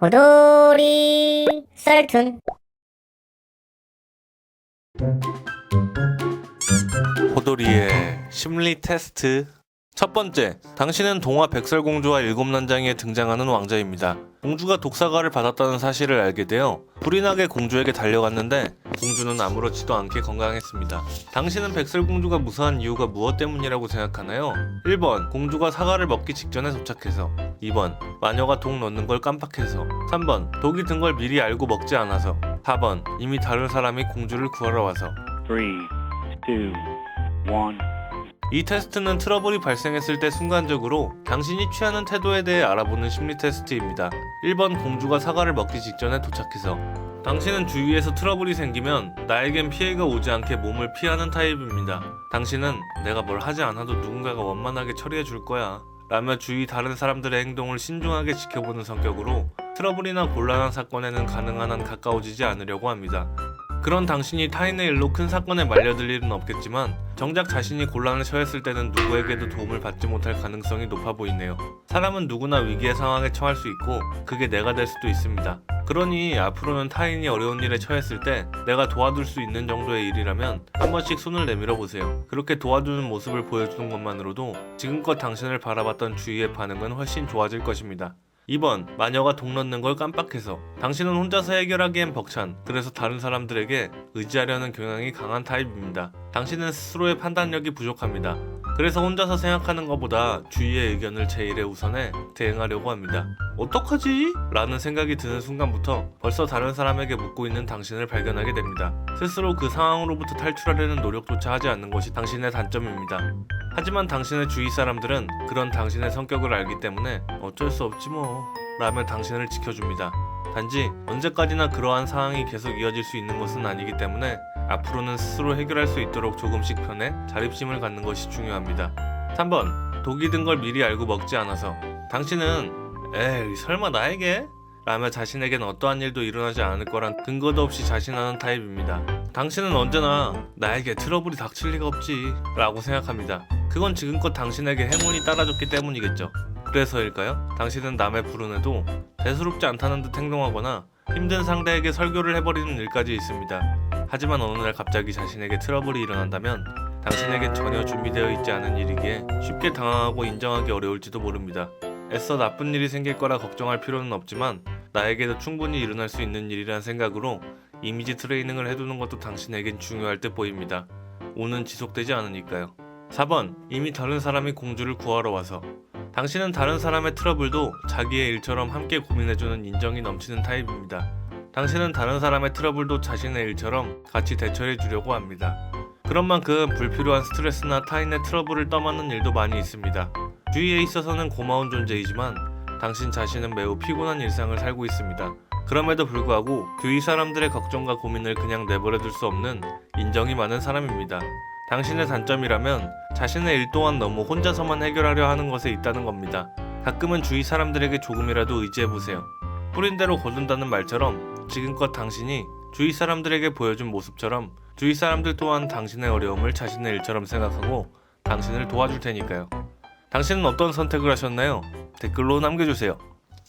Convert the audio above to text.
호돌이 썰툰 호돌이의 심리 테스트 첫 번째, 당신은 동화 백설공주와 일곱 난장이에 등장하는 왕자입니다. 공주가 독사가를 받았다는 사실을 알게 되어 불이 나게 공주에게 달려갔는데 공주는 아무렇지도 않게 건강했습니다. 당신은 백설공주가 무사한 이유가 무엇 때문이라고 생각하나요? 1번, 공주가 사과를 먹기 직전에 도착해서 2번, 마녀가 독 넣는 걸 깜빡해서 3번, 독이 든 걸 미리 알고 먹지 않아서 4번, 이미 다른 사람이 공주를 구하러 와서 Three, two, one. 이 테스트는 트러블이 발생했을 때 순간적으로 당신이 취하는 태도에 대해 알아보는 심리 테스트입니다. 1번 공주가 사과를 먹기 직전에 도착해서 당신은 주위에서 트러블이 생기면 나에겐 피해가 오지 않게 몸을 피하는 타입입니다. 당신은 내가 뭘 하지 않아도 누군가가 원만하게 처리해 줄 거야. 라며 주위 다른 사람들의 행동을 신중하게 지켜보는 성격으로 트러블이나 곤란한 사건에는 가능한 한 가까워지지 않으려고 합니다. 그런 당신이 타인의 일로 큰 사건에 말려들 일은 없겠지만 정작 자신이 곤란에 처했을 때는 누구에게도 도움을 받지 못할 가능성이 높아 보이네요. 사람은 누구나 위기의 상황에 처할 수 있고 그게 내가 될 수도 있습니다. 그러니 앞으로는 타인이 어려운 일에 처했을 때 내가 도와줄 수 있는 정도의 일이라면 한 번씩 손을 내밀어 보세요. 그렇게 도와주는 모습을 보여주는 것만으로도 지금껏 당신을 바라봤던 주위의 반응은 훨씬 좋아질 것입니다. 2번 마녀가 독 넣는 걸 깜빡해서 당신은 혼자서 해결하기엔 벅찬 그래서 다른 사람들에게 의지하려는 경향이 강한 타입입니다. 당신은 스스로의 판단력이 부족합니다. 그래서 혼자서 생각하는 것보다 주위의 의견을 제일에 우선해 대응하려고 합니다. 어떡하지? 라는 생각이 드는 순간부터 벌써 다른 사람에게 묻고 있는 당신을 발견하게 됩니다. 스스로 그 상황으로부터 탈출하려는 노력조차 하지 않는 것이 당신의 단점입니다. 하지만 당신의 주위 사람들은 그런 당신의 성격을 알기 때문에 어쩔 수 없지 뭐 라며 당신을 지켜줍니다. 단지 언제까지나 그러한 상황이 계속 이어질 수 있는 것은 아니기 때문에 앞으로는 스스로 해결할 수 있도록 조금씩 편해 자립심을 갖는 것이 중요합니다. 3번 독이 든 걸 미리 알고 먹지 않아서 당신은 에이 설마 나에게? 라며 자신에겐 어떠한 일도 일어나지 않을 거란 근거도 없이 자신하는 타입입니다. 당신은 언제나 나에게 트러블이 닥칠 리가 없지 라고 생각합니다. 그건 지금껏 당신에게 행운이 따라줬기 때문이겠죠. 그래서일까요? 당신은 남의 불운에도 대수롭지 않다는 듯 행동하거나 힘든 상대에게 설교를 해버리는 일까지 있습니다. 하지만 어느 날 갑자기 자신에게 트러블이 일어난다면 당신에게 전혀 준비되어 있지 않은 일이기에 쉽게 당황하고 인정하기 어려울지도 모릅니다. 애써 나쁜 일이 생길 거라 걱정할 필요는 없지만 나에게도 충분히 일어날 수 있는 일이란 생각으로 이미지 트레이닝을 해두는 것도 당신에겐 중요할 듯 보입니다. 오는 지속되지 않으니까요. 4번 이미 다른 사람이 공주를 구하러 와서 당신은 다른 사람의 트러블도 자기의 일처럼 함께 고민해주는 인정이 넘치는 타입입니다. 당신은 다른 사람의 트러블도 자신의 일처럼 같이 대처해 주려고 합니다. 그런 만큼 불필요한 스트레스나 타인의 트러블을 떠맡는 일도 많이 있습니다. 주위에 있어서는 고마운 존재이지만 당신 자신은 매우 피곤한 일상을 살고 있습니다. 그럼에도 불구하고 주위 사람들의 걱정과 고민을 그냥 내버려둘 수 없는 인정이 많은 사람입니다. 당신의 단점이라면 자신의 일 또한 너무 혼자서만 해결하려 하는 것에 있다는 겁니다. 가끔은 주위 사람들에게 조금이라도 의지해보세요. 뿌린 대로 거둔다는 말처럼 지금껏 당신이 주위 사람들에게 보여준 모습처럼 주위 사람들 또한 당신의 어려움을 자신의 일처럼 생각하고 당신을 도와줄 테니까요. 당신은 어떤 선택을 하셨나요? 댓글로 남겨주세요.